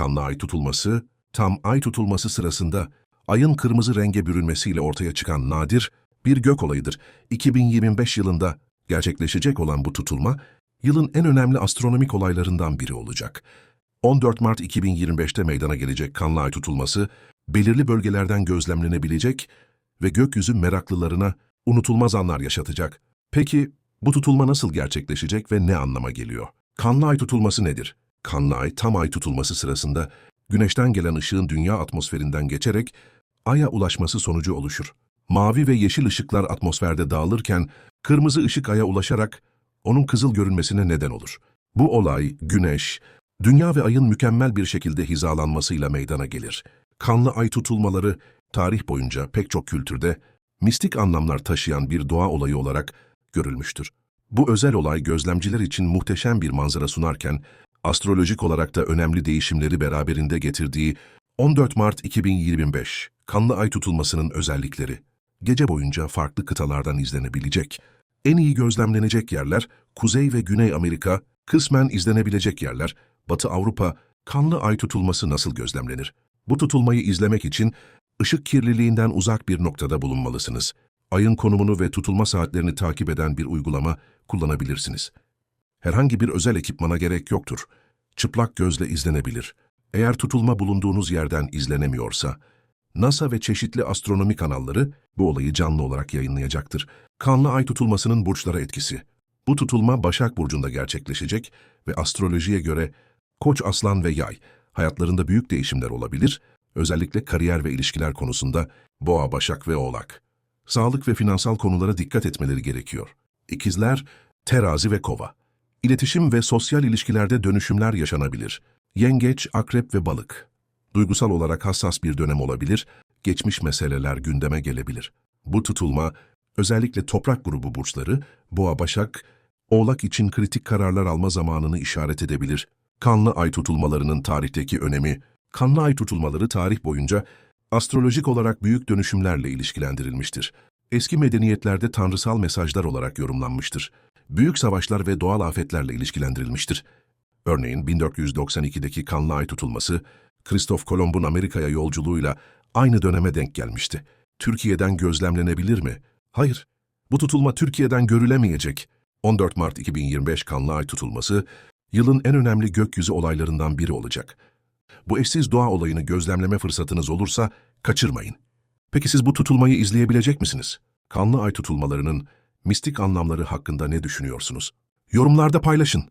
Kanlı ay tutulması, tam ay tutulması sırasında ayın kırmızı renge bürünmesiyle ortaya çıkan nadir bir gök olayıdır. 2025 yılında gerçekleşecek olan bu tutulma, yılın en önemli astronomik olaylarından biri olacak. 14 Mart 2025'te meydana gelecek kanlı ay tutulması, belirli bölgelerden gözlemlenebilecek ve gökyüzü meraklılarına unutulmaz anlar yaşatacak. Peki bu tutulma nasıl gerçekleşecek ve ne anlama geliyor? Kanlı ay tutulması nedir? Kanlı ay tam ay tutulması sırasında güneşten gelen ışığın dünya atmosferinden geçerek aya ulaşması sonucu oluşur. Mavi ve yeşil ışıklar atmosferde dağılırken kırmızı ışık aya ulaşarak onun kızıl görünmesine neden olur. Bu olay güneş, dünya ve ayın mükemmel bir şekilde hizalanmasıyla meydana gelir. Kanlı ay tutulmaları tarih boyunca pek çok kültürde mistik anlamlar taşıyan bir doğa olayı olarak görülmüştür. Bu özel olay gözlemciler için muhteşem bir manzara sunarken, astrolojik olarak da önemli değişimleri beraberinde getirdiği 14 Mart 2025 kanlı ay tutulmasının özellikleri. Gece boyunca farklı kıtalardan izlenebilecek. En iyi gözlemlenecek yerler Kuzey ve Güney Amerika, kısmen izlenebilecek yerler Batı Avrupa, kanlı ay tutulması nasıl gözlemlenir? Bu tutulmayı izlemek için ışık kirliliğinden uzak bir noktada bulunmalısınız. Ayın konumunu ve tutulma saatlerini takip eden bir uygulama kullanabilirsiniz. Herhangi bir özel ekipmana gerek yoktur. Çıplak gözle izlenebilir. Eğer tutulma bulunduğunuz yerden izlenemiyorsa, NASA ve çeşitli astronomi kanalları bu olayı canlı olarak yayınlayacaktır. Kanlı ay tutulmasının burçlara etkisi. Bu tutulma Başak Burcu'nda gerçekleşecek ve astrolojiye göre Koç, Aslan ve Yay hayatlarında büyük değişimler olabilir, özellikle kariyer ve ilişkiler konusunda Boğa, Başak ve Oğlak. Sağlık ve finansal konulara dikkat etmeleri gerekiyor. İkizler, Terazi ve Kova. İletişim ve sosyal ilişkilerde dönüşümler yaşanabilir. Yengeç, Akrep ve Balık. Duygusal olarak hassas bir dönem olabilir, geçmiş meseleler gündeme gelebilir. Bu tutulma, özellikle toprak grubu burçları, Boğa, Başak, Oğlak için kritik kararlar alma zamanını işaret edebilir. Kanlı ay tutulmalarının tarihteki önemi, kanlı ay tutulmaları tarih boyunca astrolojik olarak büyük dönüşümlerle ilişkilendirilmiştir. Eski medeniyetlerde tanrısal mesajlar olarak yorumlanmıştır. Büyük savaşlar ve doğal afetlerle ilişkilendirilmiştir. Örneğin 1492'deki kanlı ay tutulması, Kristof Kolomb'un Amerika'ya yolculuğuyla aynı döneme denk gelmişti. Türkiye'den gözlemlenebilir mi? Hayır. Bu tutulma Türkiye'den görülemeyecek. 14 Mart 2025 kanlı ay tutulması, yılın en önemli gökyüzü olaylarından biri olacak. Bu eşsiz doğa olayını gözlemleme fırsatınız olursa kaçırmayın. Peki siz bu tutulmayı izleyebilecek misiniz? Kanlı ay tutulmalarının mistik anlamları hakkında ne düşünüyorsunuz? Yorumlarda paylaşın.